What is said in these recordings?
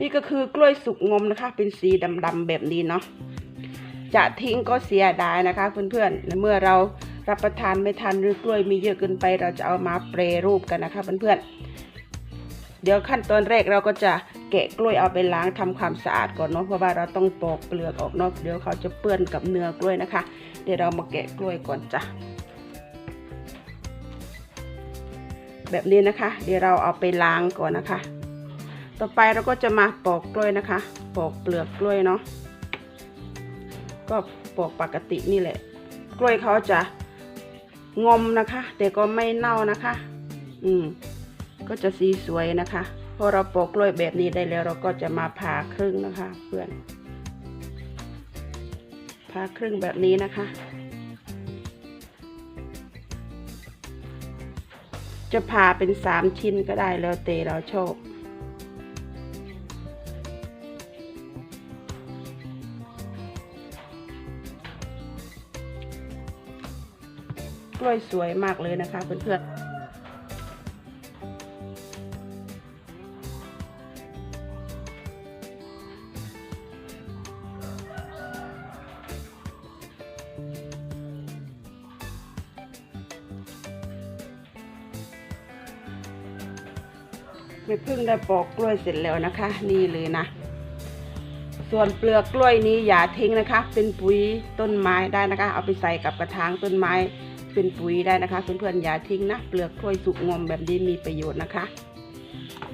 นี่ก็คือกล้วยสุกงมนะคะ เป็นสีดำๆแบบนี้เนาะจะทิ้งก็เสียดายนะคะเพื่อนๆเมื่อเรารับประทานไม่ทันหรือกล้วยมีเยอะเกินไปเราจะเอามาเปรรูปกันนะคะเพื่อนๆเดี๋ยวขั้นตอนแรกเราก็จะแกะกล้วยเอาไปล้างทำความสะอาดก่อนเนาะเพราะว่าเราต้องปอกเปลือกออกเนาะเดี๋ยวเขาจะเปื้อนกับเนื้อกล้วยนะคะ เดี๋ยวเรามาแกะกล้วยก่อนจ้ะแบบนี้นะคะ เดี๋ยวเราเอาไปล้างก่อนนะคะ ต่อไปเราก็จะมาปอกกล้วยนะคะ ปอกเปลือกกล้วยเนาะ ก็ปอกปกตินี่แหละ กล้วยเขาจะงอมนะคะ แต่ก็ไม่เน่านะคะ อืม ก็จะสีสวยนะคะ พอเราปอกกล้วยแบบนี้ได้แล้ว เราก็จะมาผ่าครึ่งนะคะ เพื่อน ผ่าครึ่งแบบนี้นะคะ จะผ่าเป็นสามชิ้นก็ได้แล้วแต่เราชอบ กล้วยสวยมากเลยนะคะเพื่อนๆไม่เพิ่งได้ปอกกล้วยเสร็จแล้วนะคะ นี่เลยนะ ส่วนเปลือกกล้วยนี้อย่าทิ้งนะคะ เป็นปุ๋ยต้นไม้ได้นะคะ เอาไปใส่กับกระถางต้นไม้ เป็นปุ๋ยได้นะคะเพื่อนๆอย่าทิ้งนะเปลือกกล้วยสุกงอมแบบนี้มีประโยชน์นะคะ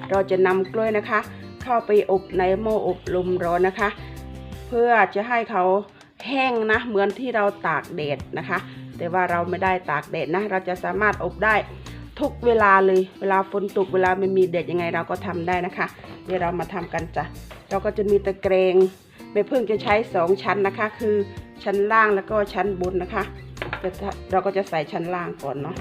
เราจะนำกล้วยนะคะ เข้าไปอบในหม้ออบลมร้อนนะคะ เพื่อจะให้เขาแห้งนะเหมือนที่เราตากแดดนะคะ แต่ว่าเราไม่ได้ตากแดดนะ เราจะสามารถอบได้ทุกเวลาเลยเวลาฝนตกเวลาไม่มีแดดยังไงเราก็ทำได้นะคะ เดี๋ยวเรามาทำกันจ้ะเราก็จะมีตะเกรงแม่พึ่งจะใช้สองชั้นนะคะ คือชั้นล่างแล้วก็ชั้นบนนะคะ เราก็จะใส่ชั้นล่างก่อนเนาะ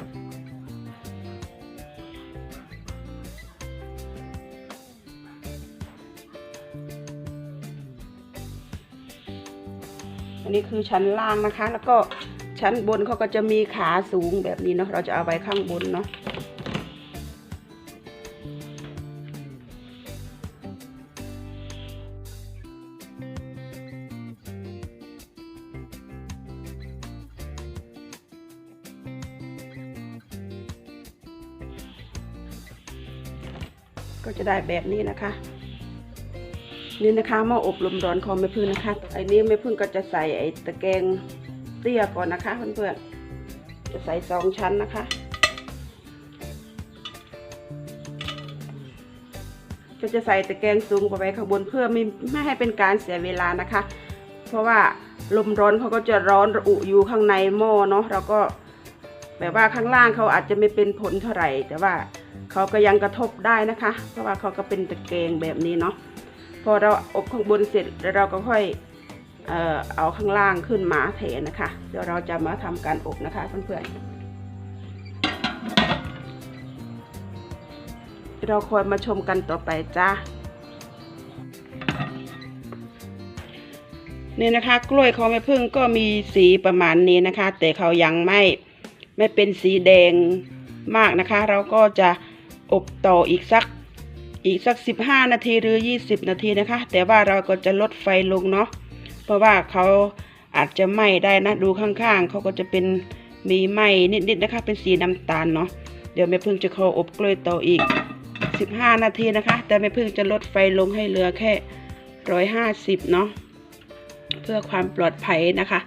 อันนี้คือชั้นล่างนะคะ แล้วก็ชั้นบนเขาก็จะมีขาสูงแบบนี้เนาะเราจะเอาไว้ข้างบนเนาะ ก็จะได้แบบนี้นะคะ นี่นะคะหม้ออบลมร้อนของแม่พึ่งนะคะไอ้นี้แม่พึ่งก็จะใส่ไอ้ตะแกรงเตี้ยก่อนนะคะเพื่อนๆจะใส่สองชั้นนะคะก็จะใส่ตะแกรงสูงไปไว้ข้างบนเพื่อไม่ไม่ให้เป็นการเสียเวลานะคะ เพราะว่าลมร้อนเขาก็จะร้อนระอุอยู่ข้างในหม้อเนาะเราก็แบบว่าข้างล่างเขาอาจจะไม่เป็นผลเท่าไหร่ แต่ว่า เขาก็ยังกระทบได้นะคะ เพราะว่าเขาก็เป็นตะแกรงแบบนี้เนาะพอเราอบข้างบนเสร็จแล้วเราก็ค่อยเออเอาข้างล่างขึ้นมาเทนะคะ เดี๋ยวเราจะมาทำการอบนะคะเพื่อนๆเราคอยมาชมกันต่อไปจ้านี่นะคะ กล้วยของแม่พึ่งก็มีสีประมาณนี้นะคะ แต่เขายังไม่ไม่เป็นสีแดง มากนะคะ เราก็จะอบต่ออีกสักอีกสัก 15 นาทีหรือ 20 นาทีนะคะ แต่ว่าเราก็จะลดไฟลงเนาะเพราะว่าเขาอาจจะไหม้ได้นะดูข้างๆเขาก็จะเป็นมีไหม้นิดๆนะคะ เป็นสีน้ำตาลเนาะเดี๋ยวแม่พึ่งจะขออบกล้วยต่ออีก 15 นาทีนะคะ แต่แม่พึ่งจะลดไฟลงให้เหลือแค่ 150 เนาะเพื่อความปลอดภัยนะคะ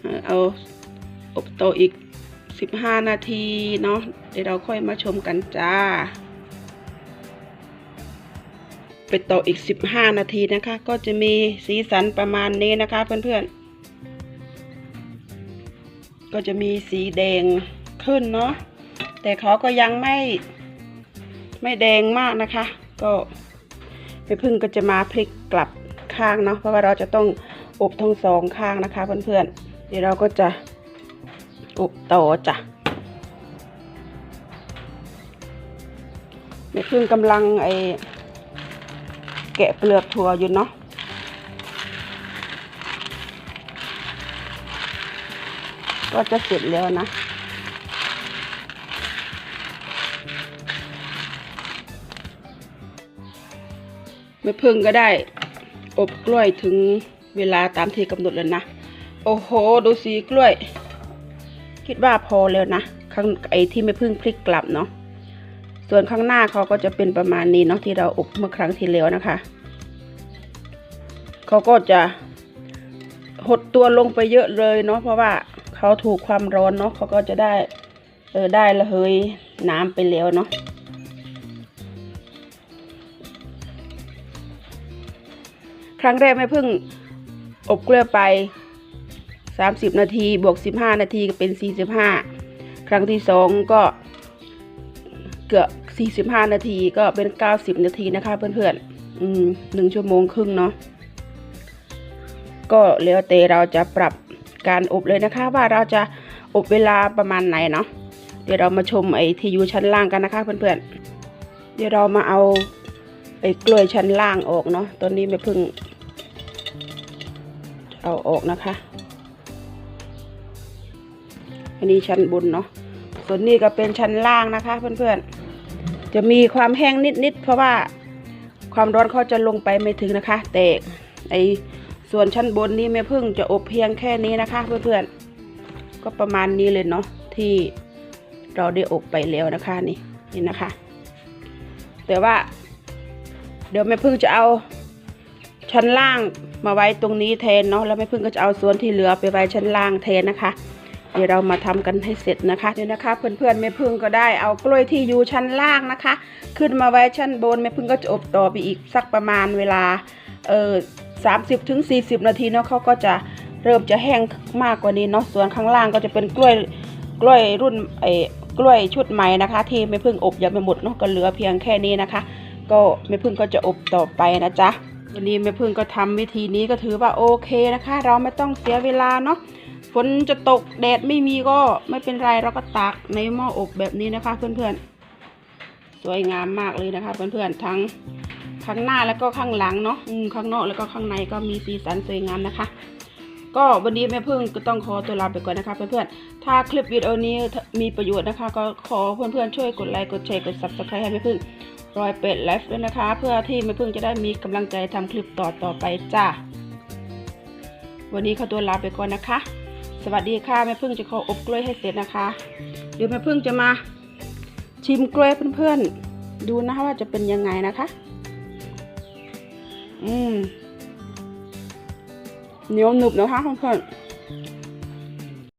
เอ่อเอาอบต่ออีก 15 นาทีเนาะเดี๋ยวเราค่อยมาชมกันจ้า ไปต่ออีก 15 นาทีนะคะ ก็จะมีสีสันประมาณนี้นะคะเพื่อนๆ ก็จะมีสีแดงขึ้นเนาะแต่เขาก็ยังไม่ไม่แดงมากนะคะ ก็ไปพึ่งก็จะมาพลิกกลับข้างเนาะเพราะว่าเราจะต้องอบทั้งสองข้างนะคะเพื่อนๆเดี๋ยวเราก็จะ อบต่อจ้ะไปพึ่งกำลังไอแกะเปลือกถั่วอยู่เนาะก็จะเสร็จแล้วนะแม่ไม่พึ่งก็ได้ อบกล้วยถึงเวลาตามที่กำหนดแล้วนะ โอ้โห ดูสีกล้วย คิดว่าพอแล้วนะข้างไอ้ที่ไม่พึ่งพลิกกลับเนาะส่วนข้างหน้าเขาก็จะเป็นประมาณนี้เนาะที่เราอบเมื่อครั้งที่แล้วนะคะเขาก็จะหดตัวลงไปเยอะเลยเนาะเพราะว่าเขาถูกความร้อนเนาะเขาก็จะได้เออได้ระเหยน้ำไปแล้วเนาะครั้งแรกแม่เพิ่งอบเกลือไป 30 นาทีบวก 15 นาทีก็เป็น 45 ครั้งที่สองก็เกือบ 45 นาทีก็เป็น 90 นาทีนะคะเพื่อนๆ อืมหนึ่งชั่วโมงครึ่งเนาะก็แล้วแต่เราจะปรับการอบเลยนะคะ ว่าเราจะอบเวลาประมาณไหนเนาะเดี๋ยวเรามาชมไอ้ที่อยู่ชั้นล่างกันนะคะเพื่อนๆ เดี๋ยวเรามาเอาไอ้กล้วยชั้นล่างออกเนาะตอนนี้ไม่พิ่งเอาออกนะคะ อันนี้ชั้นบนเนาะส่วนนี้ก็เป็นชั้นล่างนะคะ เพื่อนๆ จะมีความแห้งนิดๆ เพราะว่าความร้อนเขาจะลงไปไม่ถึงนะคะ แต่ไอส่วนชั้นบนนี้แม่พึ่งจะอบเพียงแค่นี้นะคะ เพื่อนๆ ก็ประมาณนี้เลยเนาะที่เราได้อบไปแล้วนะคะนี่นี่นะคะ แต่ว่า เดี๋ยวแม่พึ่งจะเอาชั้นล่างมาไว้ตรงนี้แทนเนาะแล้วแม่พึ่งก็จะเอาส่วนที่เหลือไปไว้ชั้นล่างแทนนะคะ เดี๋ยวเรามาทำกันให้เสร็จนะคะเดี๋ยวนะคะ เพื่อนๆแม่พึ่งก็ได้เอากล้วยที่อยู่ชั้นล่างนะคะ ขึ้นมาไว้ชั้นบนแม่พึ่งก็จะอบต่อไปอีกสักประมาณเวลาเออสามสิบถึงสี่สิบนาทีเนาะเขาก็จะเริ่มจะแห้งมากกว่านี้เนาะส่วนข้างล่างก็จะเป็นกล้วยกล้วยรุ่นไอ้กล้วยชุดใหม่นะคะ ที่แม่พึ่งอบยังไม่หมดเนาะก็เหลือเพียงแค่นี้นะคะ ก็แม่พึ่งก็จะอบต่อไปนะจ๊ะวันนี้แม่พึ่งก็ทำวิธีนี้ก็ถือว่าโอเคนะคะ เราไม่ต้องเสียเวลาเนาะ ฝนจะตกแดดไม่มีก็ไม่เป็นไรเราก็ตากในหม้ออบแบบนี้นะคะ เพื่อนๆ สวยงามมากเลยนะคะ เพื่อนๆทั้งข้างหน้าแล้วก็ข้างหลังเนาะข้างนอกแล้วก็ข้างในก็มีสีสันสวยงามนะคะ ก็วันนี้แม่พึ่งก็ต้องขอตัวลาไปก่อนนะคะเพื่อนๆถ้าคลิปวิดีโอนี้มีประโยชน์นะคะ ก็ขอเพื่อนๆช่วยกดไลค์กดแชร์กด subscribe ให้แม่พึ่งรอยเป็ดไลฟ์ด้วยนะคะ เพื่อที่แม่พึ่งจะได้มีกำลังใจทำคลิปต่อต่อๆไปจ้าวันนี้ขอตัวลาไปก่อนนะคะ สวัสดีค่ะแม่พึ่งจะขออบกล้วยให้เสร็จนะคะ เดี๋ยวแม่พึ่งจะมาชิมกล้วยเพื่อนๆ ดูนะคะว่าจะเป็นยังไงนะคะ อืมเหนียวหนึบนะคะเพื่อนๆ